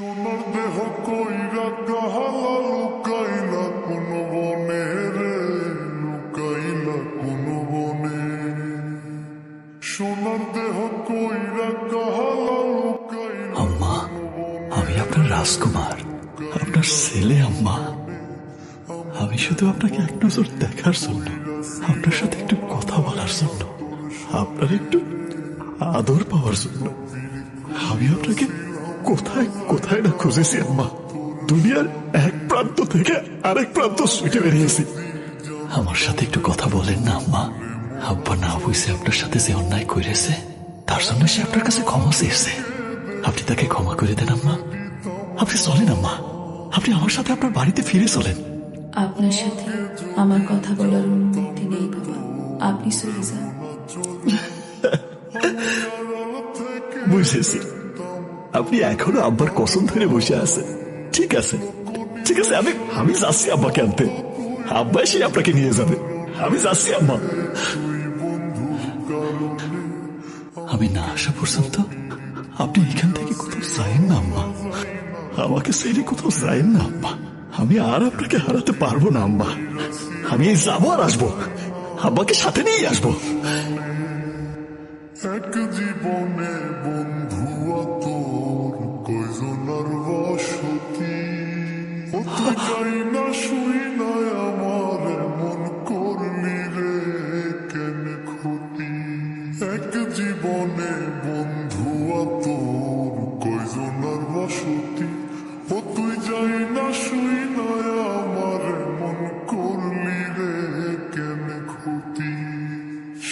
সোনার দেহ কইরা কাহালা লুকাইলা কোন বনে রে লুকাইলা কোন বনে সোনার দেহ কইরা কাহালা লুকাইলা আম্মা, আমি আপনার রাজকুমার, আপনার ছেলে আম্মা। আমি শুধু আপনাকে এক নজর দেখার জন্য, আপনার সাথে একটু কথা বলার জন্য, আপনার একটু আদর পাওয়ার জন্য। আমি আপনাকে কোথায় কোথায় না খুঁজেছি আম্মা? দুনিয়ার এক প্রান্ত থেকে আরেক প্রান্ত ছুটে বেরিয়েছি। আমার সাথে একটু কথা বলেন না আম্মা। আব্বা না বুঝে আপনার সাথে যে অন্যায় করেছে তার জন্য সে আপনার কাছে ক্ষমা চেয়েছে। আপনি তাকে ক্ষমা করে দেন আম্মা। আপনি চলেন আম্মা। আপনি আমার সাথে আপনার বাড়িতে ফিরে চলেন। আপনার সাথে আমার কথা বলার অনুমতি নেই বাবা। আপনি চলে যান। বুঝেছি। আপনি এখনও আব্বার কসম ধরে বসে আছেন। ঠিক আছে। ঠিক আছে, আমি আমি যাচ্ছি আব্বাকে আনতে। আব্বা এসে আপনাকে নিয়ে যাবে। আমি যাচ্ছি আম্মা আমি না আসা পর্যন্ত আপনি এখান থেকে কোথাও যাইন না, আম্মা। আমাকে ছেড়ে কোথাও যাইন না আম্মা আমি আর আপনাকে হারাতে পারব না, আম্মা। আমি যাব আর আসব। আব্বাকে সাথে নিয়ে আসব। এক জীবনে বন্ধু তোর কয়জনার বসতি? কোথায় যাই না শুই না আমার মন করলি রে কেন ক্ষতি? এক জীবনে বন্ধু তোর